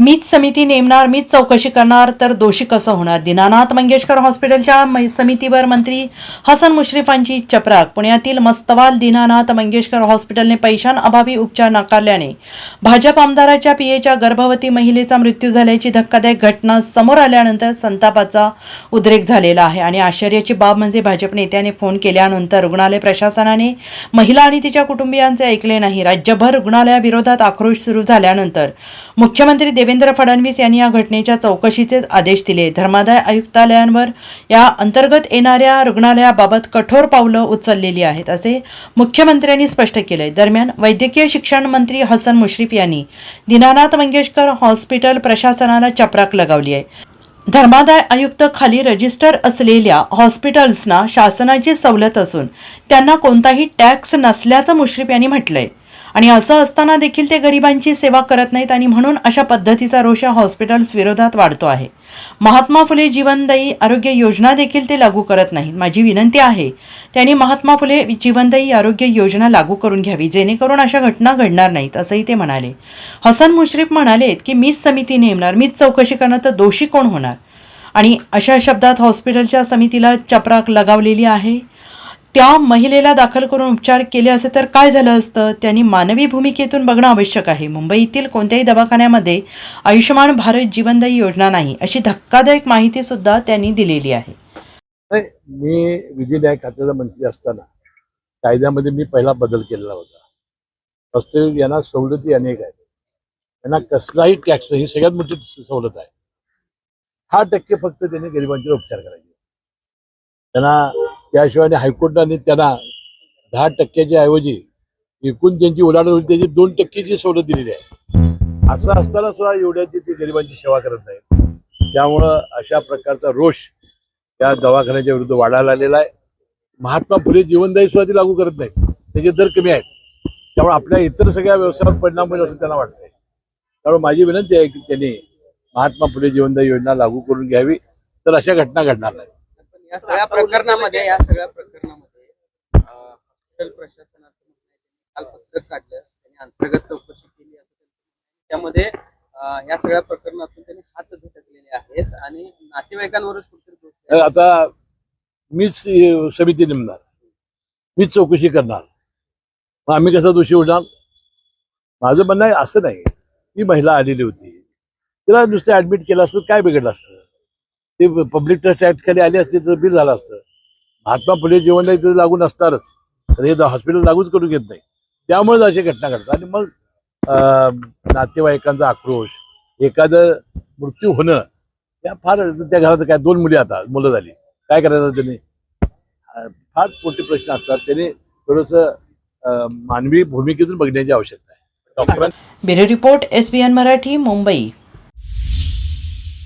मीच समिती नेमणार मीच चौकशी करणार तर दोषी कसं होणार? दीनानाथ मंगेशकर हॉस्पिटलच्या मै- समितीवर मंत्री हसन मुश्रीफांची चपराक. पुण्यातील मस्तवाल दीनानाथ मंगेशकर हॉस्पिटलने पैशांअभावी उपचार नाकारल्याने भाजप आमदाराच्या पीएच्या गर्भवती महिलेचा मृत्यू झाल्याची धक्कादायक घटना समोर आल्यानंतर संतापाचा उद्रेक झालेला आहे. आणि आश्चर्याची बाब म्हणजे भाजप नेत्याने फोन केल्यानंतर रुग्णालय प्रशासनाने महिला आणि तिच्या कुटुंबियांचे ऐकले नाही. राज्यभर रुग्णालयाविरोधात आक्रोश सुरू झाल्यानंतर मुख्यमंत्री देवेंद्र फडणवीस यांनी या घटनेच्या चौकशीचे आदेश दिले. धर्मादाय आयुक्तालयांवर या अंतर्गत येणाऱ्या रुग्णालयाबाबत कठोर पावलं उचललेली आहेत असे मुख्यमंत्र्यांनी स्पष्ट केले दरम्यान वैद्यकीय शिक्षण मंत्री हसन मुश्रीफ यांनी दीनानाथ मंगेशकर हॉस्पिटल प्रशासनाला चपराक लगावली आहे. धर्मादाय आयुक्त खाली रजिस्टर असलेल्या हॉस्पिटल्सना शासनाची सवलत असून त्यांना कोणताही टॅक्स नसल्याचं मुश्रीफ यांनी म्हटलंय. आणि असं असताना देखील ते गरिबांची सेवा करत नाहीत आणि म्हणून अशा पद्धतीचा रोष हॉस्पिटल्स विरोधात वाढतो आहे. महात्मा फुले जीवनदायी आरोग्य योजना देखील ते लागू करत नाहीत. माझी विनंती आहे त्यांनी महात्मा फुले जीवनदायी आरोग्य योजना लागू करून घ्यावी जेणेकरून अशा घटना घडणार नाहीत असंही ते म्हणाले. हसन मुश्रीफ म्हणालेत की मीच समिती नेमणार मीच चौकशी करणार तर दोषी कोण होणार? आणि अशा शब्दात हॉस्पिटलच्या समितीला चपराक लगावलेली आहे. त्या महिलेला दाखल करून उपचार केले असे तर काय झालं असतं? त्यांनी मानवी भूमिकेतून बघणं आवश्यक आहे. मुंबईतील कोणत्याही दवाखान्यामध्ये आयुष्यमान भारत जीवनदायी योजना नाही अशी धक्कादायक माहिती सुद्धा त्यांनी दिलेली आहे. मी विधी न्याय खात्याचा मंत्री असताना कायद्यामध्ये मी पहिला बदल केलेला होता. वास्तविक यांना सवलती अनेक आहेत. यांना कसलाही टॅक्स ही सगळ्यात मोठी सवलत आहे. हा टक्के फक्त त्यांनी गरिबांचे उपचार करायचे. त्यांना त्याशिवाय हायकोर्टाने त्यांना दहा टक्क्याच्या ऐवजी एकूण त्यांची उलाढाल होती त्याची दोन टक्केची सवलत दिलेली आहे. असं असताना सुद्धा एवढ्याची ती गरिबांची सेवा करत नाहीत. त्यामुळं अशा प्रकारचा रोष त्या दवाखान्याच्या विरुद्ध वाढायला आलेला आहे. महात्मा फुले जीवनदायी सुद्धा ती लागू करत नाहीत. त्याचे दर कमी आहेत. त्यामुळे आपल्या इतर सगळ्या व्यवसायावर परिणाम होईल असं त्यांना वाटतंय. त्यामुळे माझी विनंती आहे की त्यांनी महात्मा फुले जीवनदायी योजना लागू करून घ्यावी. तर अशा घटना घडणार नाही या सगळ्या प्रकरणामध्ये या सगळ्या प्रकरणामध्ये हॉस्पिटल प्रशासनाचं काल पत्रक काढलं त्यांनी अंतर्गत चौकशी केली. त्यामध्ये या सगळ्या प्रकरणातून त्यांनी हात झटकलेले आहेत आणि नातेवाईकांवरच कुठेतरी दोष द्यायचा. आता मीच समिती नेमणार. मीच चौकशी करणार. मग आम्ही कसा दोषी होणार? माझं म्हणणं आहे असं नाही. ती महिला आलेली होती. तिला नुसतं ऍडमिट केलं असतं काय बिघडलं असतं? ते पब्लिक ट्रस्ट ऍक्ट खाली आले असते तर बिल झालं असतं. महात्मा फुले जीवनदायी तर लागून असणारच तर हे हॉस्पिटल लागूच करून घेत नाही. त्यामुळेच अशी घटना घडतात. आणि मग नातेवाईकांचा आक्रोश एखादं मृत्यू होणं त्या फार त्या घरात काय दोन मुली आता मुलं झाली. काय करायचं त्यांनी? फार मोठे प्रश्न असतात. त्याने थोडस मानवी भूमिकेतून बघण्याची आवश्यकता आहे. Doctor bureau report S B N Marathi Mumbai.